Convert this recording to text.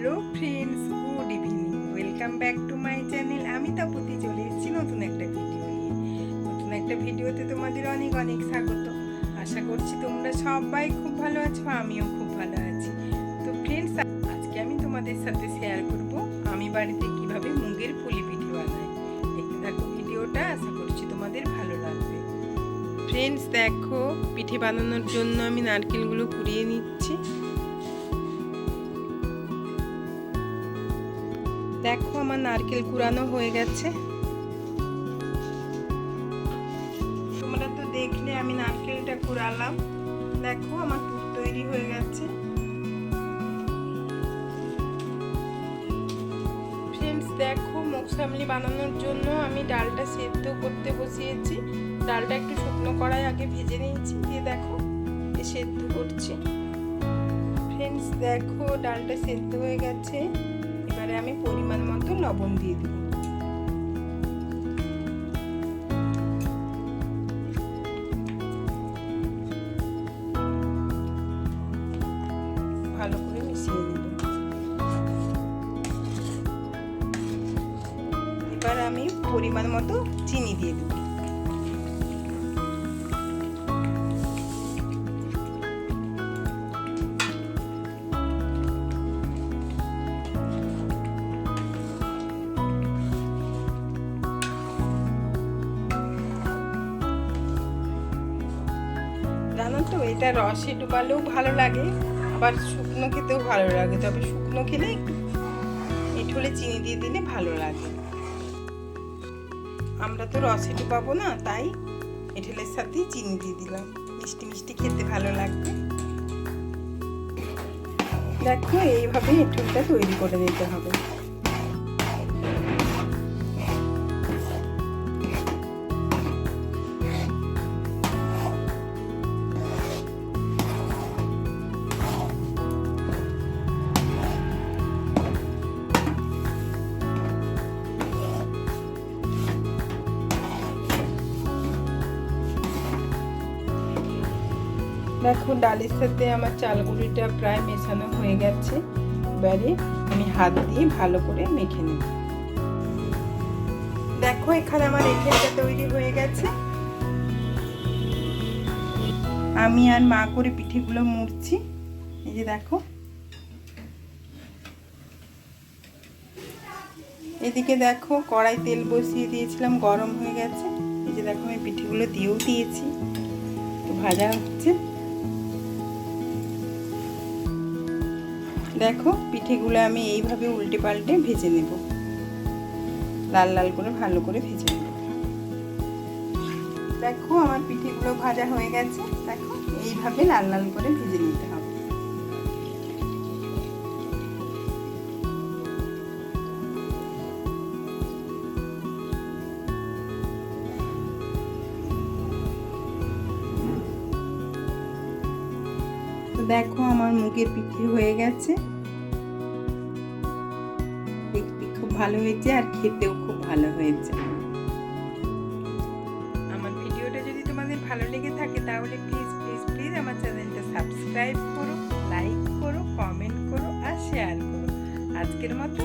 Hello friends, good evening. Welcome back to my channel. আমি তাপতি, চলে এসেছি নতুন একটা ভিডিও নিয়ে। নতুন একটা ভিডিওতে তোমাদের অনেক অনেক স্বাগত। আশা করছি তোমরা সবাই খুব ভালো আছো, আমিও খুব ভালো আছি। তো ফ্রেন্ডস, আজকে আমি তোমাদের সাথে শেয়ার করব, আমি বাড়িতে কীভাবে মুগের পুলি পিঠে বানাই। দেখতে থাকো ভিডিওটা, আশা করছি তোমাদের ভালো লাগবে। ফ্রেন্ডস, দেখো, পিঠে বানানোর জন্য আমি নারকেলগুলো কুড়িয়ে নিচ্ছি। দেখো আমার নারকেল কুড়ানো হয়ে গেছে। তোমরা তো দেখলে আমি নারকেলটা কুড়ালাম। দেখো আমার পুর তৈরি হয়ে গেছে। ফ্রেন্ডস দেখো মুখসামলি বানানোর জন্য আমি ডালটা সেদ্ধ করতে বসিয়েছি। ডালটা একটু শুকনো কড়াই আগে ভেজে নিয়েছি, দিয়ে দেখো সেদ্ধ করছি। ফ্রেন্ডস দেখো ডালটা সেদ্ধ হয়ে গেছে। এবারে আমি পরিমাণ মতো লবণ দিয়ে দেব। ভালো করে মিশিয়ে দেব এবার আমি পরিমাণ মতো চিনি দিয়ে দেব। জানো তো, এটা রসে ডুবালেও ভালো লাগে, আবার শুকনো খেতেও ভালো লাগে। তবে শুকনো খেলে মিঠলে চিনি দিয়ে দিলে ভালো লাগে। আমরা তো রসে ডুবাবো না, তাই এঁঠেলের সাথেই চিনি দিয়ে দিলাম। মিষ্টি মিষ্টি খেতে ভালো লাগবে। দেখো এইভাবে এঁঠুলটা তৈরি করে নিতে হবে। দেখো ডালের সাথে আমার চালগুড়িটা প্রায় মেশানো হয়ে গেছে। এবারে আমি হাত দিয়ে ভালো করে মেখে নেব। দেখো, এখানে আমার এঁঠেলটা তৈরি হয়ে গেছে। আমি আর মা করে পিঠেগুলো মুড়ছি। এই যে দেখো। এদিকে দেখো, কড়াই তেল বসিয়ে দিয়েছিলাম, গরম হয়ে গেছে। এই যে দেখো, আমি পিঠেগুলো দিয়েও দিয়েছি। ভাজা হচ্ছে। দেখো, পিঠেগুলো আমি এইভাবে উল্টে পাল্টে ভেজে নেব। লাল লাল করে ভালো করে ভেজে নেব। দেখো, আমার পিঠেগুলো ভাজা হয়ে গেছে। দেখো, এইভাবে লাল লাল করে ভেজে নিতে হবে। দেখো আমার মুগের পিঠে হয়ে গেছে। দেখতে খুব ভালো হয়েছে আর খেতেও খুব ভালো হয়েছে। আমার ভিডিওটা যদি তোমাদের ভালো লেগে থাকে তাহলে প্লিজ প্লিজ প্লিজ আমার চ্যানেলটা সাবস্ক্রাইব করো লাইক করো কমেন্ট করো আর শেয়ার করো। আজকের মতো